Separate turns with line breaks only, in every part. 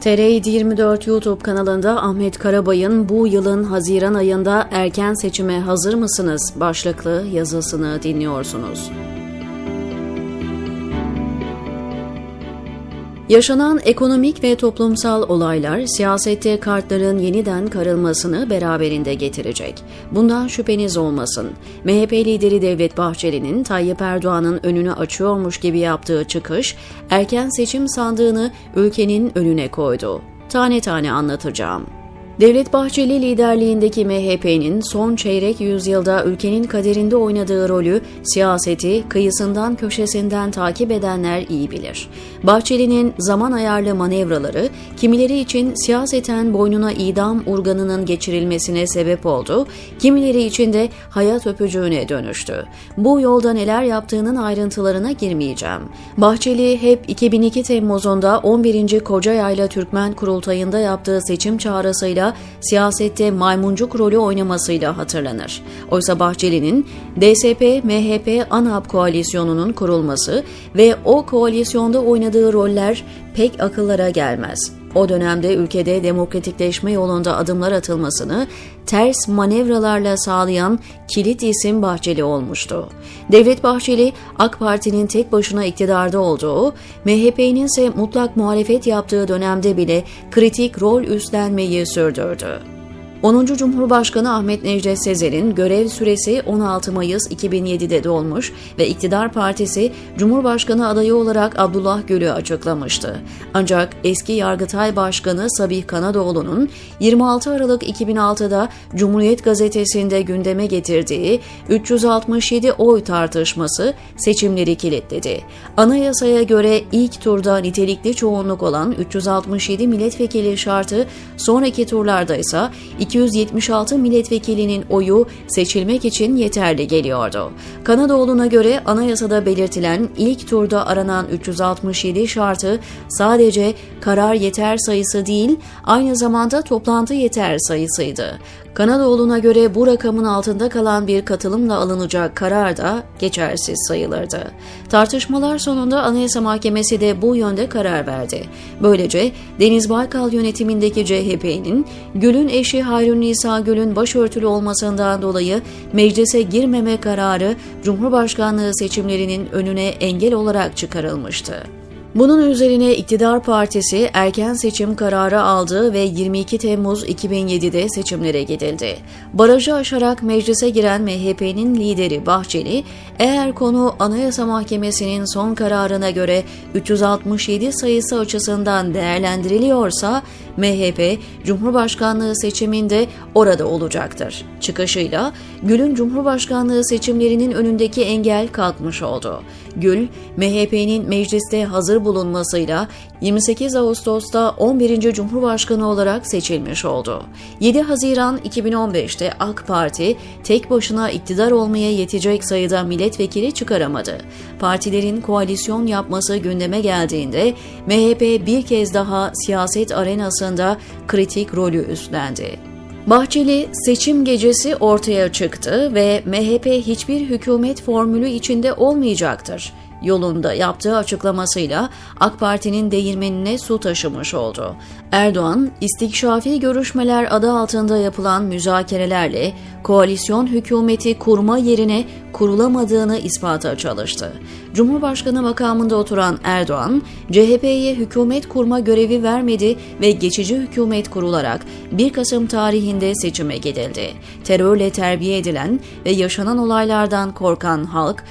TR 24 YouTube kanalında Ahmet Karabay'ın bu yılın Haziran ayında erken seçime hazır mısınız başlıklı yazısını dinliyorsunuz. Yaşanan ekonomik ve toplumsal olaylar siyasette kartların yeniden karılmasını beraberinde getirecek. Bundan şüpheniz olmasın. MHP lideri Devlet Bahçeli'nin Tayyip Erdoğan'ın önünü açıyormuş gibi yaptığı çıkış, erken seçim sandığını ülkenin önüne koydu. Tane tane anlatacağım. Devlet Bahçeli liderliğindeki MHP'nin son çeyrek yüzyılda ülkenin kaderinde oynadığı rolü siyaseti kıyısından köşesinden takip edenler iyi bilir. Bahçeli'nin zaman ayarlı manevraları kimileri için siyaseten boynuna idam urganının geçirilmesine sebep oldu, kimileri için de hayat öpücüğüne dönüştü. Bu yolda neler yaptığının ayrıntılarına girmeyeceğim. Bahçeli hep 2002 Temmuz'unda 11. Kocayayla Türkmen Kurultayı'nda yaptığı seçim çağrısıyla siyasette maymuncuk rolü oynamasıyla hatırlanır. Oysa Bahçeli'nin DSP, MHP, ANAP koalisyonunun kurulması ve o koalisyonda oynadığı roller pek akıllara gelmez. O dönemde ülkede demokratikleşme yolunda adımlar atılmasını ters manevralarla sağlayan kilit isim Bahçeli olmuştu. Devlet Bahçeli, AK Parti'nin tek başına iktidarda olduğu, MHP'nin ise mutlak muhalefet yaptığı dönemde bile kritik rol üstlenmeyi sürdürdü. 10. Cumhurbaşkanı Ahmet Necdet Sezer'in görev süresi 16 Mayıs 2007'de dolmuş ve iktidar partisi Cumhurbaşkanı adayı olarak Abdullah Gül'ü açıklamıştı. Ancak eski Yargıtay Başkanı Sabih Kanadoğlu'nun 26 Aralık 2006'da Cumhuriyet Gazetesi'nde gündeme getirdiği 367 oy tartışması seçimleri kilitledi. Anayasaya göre ilk turda nitelikli çoğunluk olan 367 milletvekili şartı sonraki turlarda ise 276 milletvekilinin oyu seçilmek için yeterli geliyordu. Kanadoğlu'na göre anayasada belirtilen ilk turda aranan 367 şartı sadece karar yeter sayısı değil, aynı zamanda toplantı yeter sayısıydı. Kanadoğlu'na göre bu rakamın altında kalan bir katılımla alınacak karar da geçersiz sayılırdı. Tartışmalar sonunda Anayasa Mahkemesi de bu yönde karar verdi. Böylece Deniz Baykal yönetimindeki CHP'nin Gül'ün eşi Hayrun Nisa Gül'ün başörtülü olmasından dolayı meclise girmeme kararı Cumhurbaşkanlığı seçimlerinin önüne engel olarak çıkarılmıştı. Bunun üzerine iktidar partisi erken seçim kararı aldı ve 22 Temmuz 2007'de seçimlere gidildi. Barajı aşarak meclise giren MHP'nin lideri Bahçeli, eğer konu Anayasa Mahkemesi'nin son kararına göre 367 sayısı açısından değerlendiriliyorsa MHP Cumhurbaşkanlığı seçiminde orada olacaktır. Çıkışıyla Gül'ün Cumhurbaşkanlığı seçimlerinin önündeki engel kalkmış oldu. Gül, MHP'nin mecliste hazır bulunmasıyla 28 Ağustos'ta 11. Cumhurbaşkanı olarak seçilmiş oldu. 7 Haziran 2015'te AK Parti tek başına iktidar olmaya yetecek sayıda milletvekili çıkaramadı. Partilerin koalisyon yapması gündeme geldiğinde MHP bir kez daha siyaset arenasında kritik rolü üstlendi. Bahçeli seçim gecesi ortaya çıktı ve MHP hiçbir hükümet formülü içinde olmayacaktır yolunda yaptığı açıklamasıyla AK Parti'nin değirmenine su taşımış oldu. Erdoğan, istikşafi görüşmeler adı altında yapılan müzakerelerle koalisyon hükümeti kurma yerine kurulamadığını ispata çalıştı. Cumhurbaşkanı makamında oturan Erdoğan, CHP'ye hükümet kurma görevi vermedi ve geçici hükümet kurularak 1 Kasım tarihinde seçime gidildi. Terörle terbiye edilen ve yaşanan olaylardan korkan halk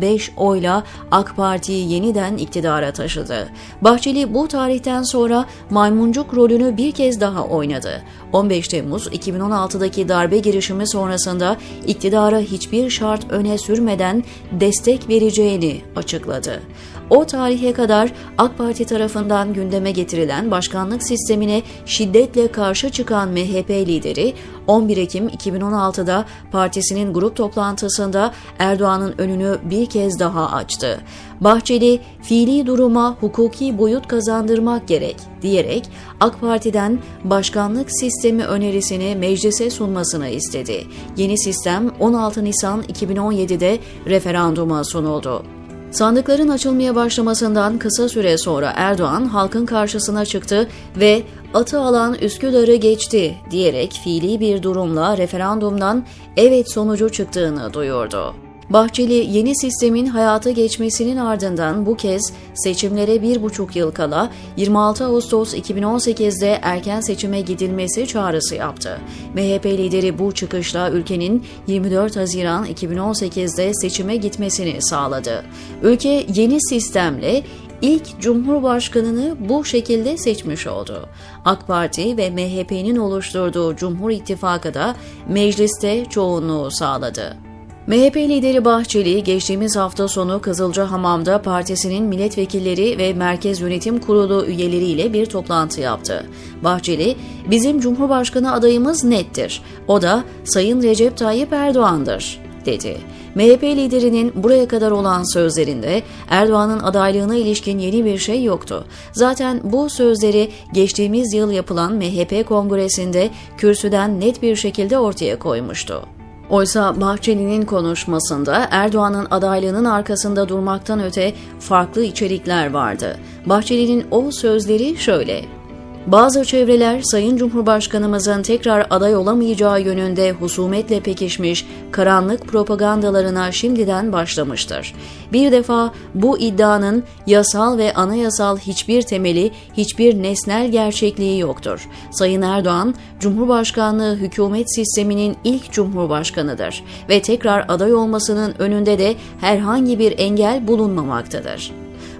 %49.5 oyla AK Parti'yi yeniden iktidara taşıdı. Bahçeli bu tarihten sonra maymuncuk rolünü bir kez daha oynadı. 15 Temmuz 2016'daki darbe girişimi sonrasında iktidara hiçbir şart öne sürmeden destek vereceğini açıkladı. O tarihe kadar AK Parti tarafından gündeme getirilen başkanlık sistemine şiddetle karşı çıkan MHP lideri 11 Ekim 2016'da partisinin grup toplantısında Erdoğan'ın önünü bir kez daha açtı. Bahçeli, fiili duruma hukuki boyut kazandırmak gerek diyerek AK Parti'den başkanlık sistemi önerisini meclise sunmasını istedi. Yeni sistem 16 Nisan 2017'de referanduma sunuldu. Sandıkların açılmaya başlamasından kısa süre sonra Erdoğan halkın karşısına çıktı ve atı alan Üsküdar'ı geçti diyerek fiili bir durumla referandumdan evet sonucu çıktığını duyurdu. Bahçeli yeni sistemin hayata geçmesinin ardından bu kez seçimlere bir buçuk yıl kala 26 Ağustos 2018'de erken seçime gidilmesi çağrısı yaptı. MHP lideri bu çıkışla ülkenin 24 Haziran 2018'de seçime gitmesini sağladı. Ülke yeni sistemle ilk Cumhurbaşkanını bu şekilde seçmiş oldu. AK Parti ve MHP'nin oluşturduğu Cumhur İttifakı da mecliste çoğunluğu sağladı. MHP lideri Bahçeli geçtiğimiz hafta sonu Kızılcahamam'da partisinin milletvekilleri ve Merkez Yönetim Kurulu üyeleriyle bir toplantı yaptı. Bahçeli, "Bizim Cumhurbaşkanı adayımız nettir. O da Sayın Recep Tayyip Erdoğan'dır." dedi. MHP liderinin buraya kadar olan sözlerinde Erdoğan'ın adaylığına ilişkin yeni bir şey yoktu. Zaten bu sözleri geçtiğimiz yıl yapılan MHP kongresinde kürsüden net bir şekilde ortaya koymuştu. Oysa Bahçeli'nin konuşmasında Erdoğan'ın adaylığının arkasında durmaktan öte farklı içerikler vardı. Bahçeli'nin o sözleri şöyle: bazı çevreler Sayın Cumhurbaşkanımızın tekrar aday olamayacağı yönünde husumetle pekişmiş karanlık propagandalarına şimdiden başlamıştır. Bir defa bu iddianın yasal ve anayasal hiçbir temeli, hiçbir nesnel gerçekliği yoktur. Sayın Erdoğan, Cumhurbaşkanlığı hükümet sisteminin ilk cumhurbaşkanıdır ve tekrar aday olmasının önünde de herhangi bir engel bulunmamaktadır.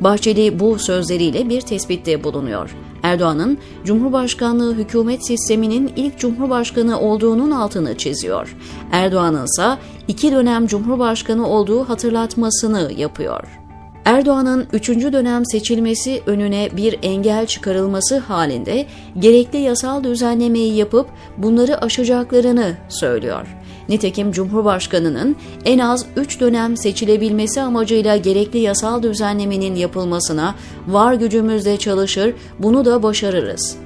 Bahçeli bu sözleriyle bir tespitte bulunuyor. Erdoğan'ın Cumhurbaşkanlığı hükümet sisteminin ilk cumhurbaşkanı olduğunun altını çiziyor. Erdoğan'ın ise iki dönem cumhurbaşkanı olduğu hatırlatmasını yapıyor. Erdoğan'ın üçüncü dönem seçilmesi önüne bir engel çıkarılması halinde gerekli yasal düzenlemeyi yapıp bunları aşacaklarını söylüyor. Nitekim Cumhurbaşkanı'nın en az 3 dönem seçilebilmesi amacıyla gerekli yasal düzenlemenin yapılmasına var gücümüzle çalışır, bunu da başarırız.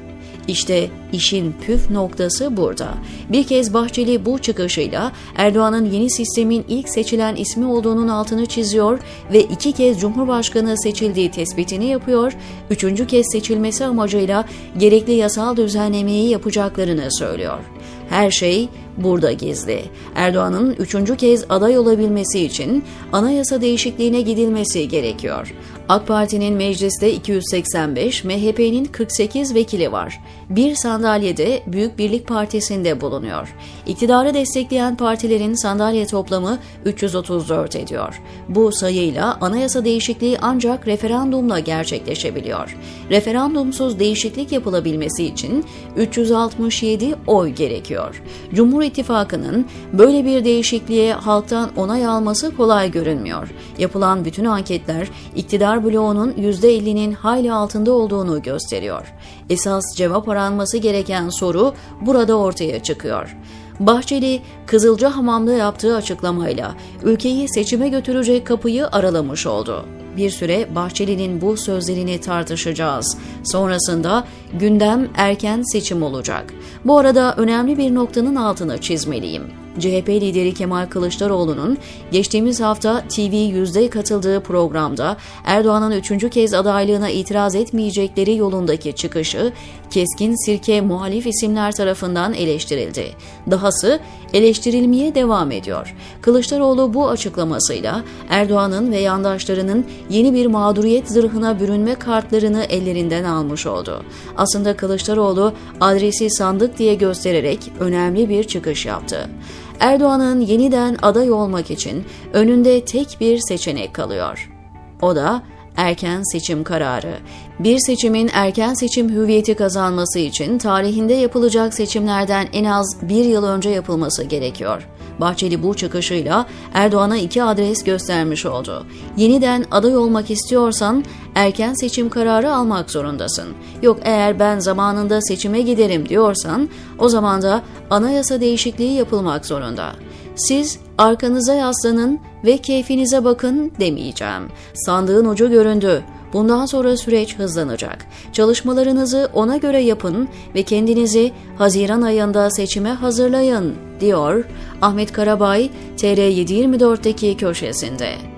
İşte işin püf noktası burada. Bir kez Bahçeli bu çıkışıyla Erdoğan'ın yeni sistemin ilk seçilen ismi olduğunun altını çiziyor ve iki kez Cumhurbaşkanı seçildiği tespitini yapıyor, üçüncü kez seçilmesi amacıyla gerekli yasal düzenlemeyi yapacaklarını söylüyor. Her şey burada gizli. Erdoğan'ın üçüncü kez aday olabilmesi için anayasa değişikliğine gidilmesi gerekiyor. AK Parti'nin mecliste 285, MHP'nin 48 vekili var. Bir sandalyede Büyük Birlik Partisi'nde bulunuyor. İktidarı destekleyen partilerin sandalye toplamı 334 ediyor. Bu sayıyla anayasa değişikliği ancak referandumla gerçekleşebiliyor. Referandumsuz değişiklik yapılabilmesi için 367 oy gerekiyor. Cumhur İttifakı'nın böyle bir değişikliğe halktan onay alması kolay görünmüyor. Yapılan bütün anketler iktidar bloğunun %50'nin hayli altında olduğunu gösteriyor. Esas cevap aranması gereken soru burada ortaya çıkıyor. Bahçeli, Kızılcahamam'da yaptığı açıklamayla ülkeyi seçime götürecek kapıyı aralamış oldu. Bir süre Bahçeli'nin bu sözlerini tartışacağız. Sonrasında gündem erken seçim olacak. Bu arada önemli bir noktanın altını çizmeliyim. CHP lideri Kemal Kılıçdaroğlu'nun geçtiğimiz hafta TV yüzde katıldığı programda Erdoğan'ın üçüncü kez adaylığına itiraz etmeyecekleri yolundaki çıkışı keskin sirke muhalif isimler tarafından eleştirildi. Dahası eleştirilmeye devam ediyor. Kılıçdaroğlu bu açıklamasıyla Erdoğan'ın ve yandaşlarının yeni bir mağduriyet zırhına bürünme kartlarını ellerinden almış oldu. Aslında Kılıçdaroğlu adresi sandık diye göstererek önemli bir çıkış yaptı. Erdoğan'ın yeniden aday olmak için önünde tek bir seçenek kalıyor. O da erken seçim kararı. Bir seçimin erken seçim hüviyeti kazanması için tarihinde yapılacak seçimlerden en az bir yıl önce yapılması gerekiyor. Bahçeli bu çıkışıyla Erdoğan'a iki adres göstermiş oldu. Yeniden aday olmak istiyorsan erken seçim kararı almak zorundasın. Yok eğer ben zamanında seçime giderim diyorsan o zaman da anayasa değişikliği yapılmak zorunda. Siz arkanıza yaslanın ve keyfinize bakın demeyeceğim. Sandığın ucu göründü. Bundan sonra süreç hızlanacak. Çalışmalarınızı ona göre yapın ve kendinizi Haziran ayında seçime hazırlayın, diyor Ahmet Karabay TR724'deki köşesinde.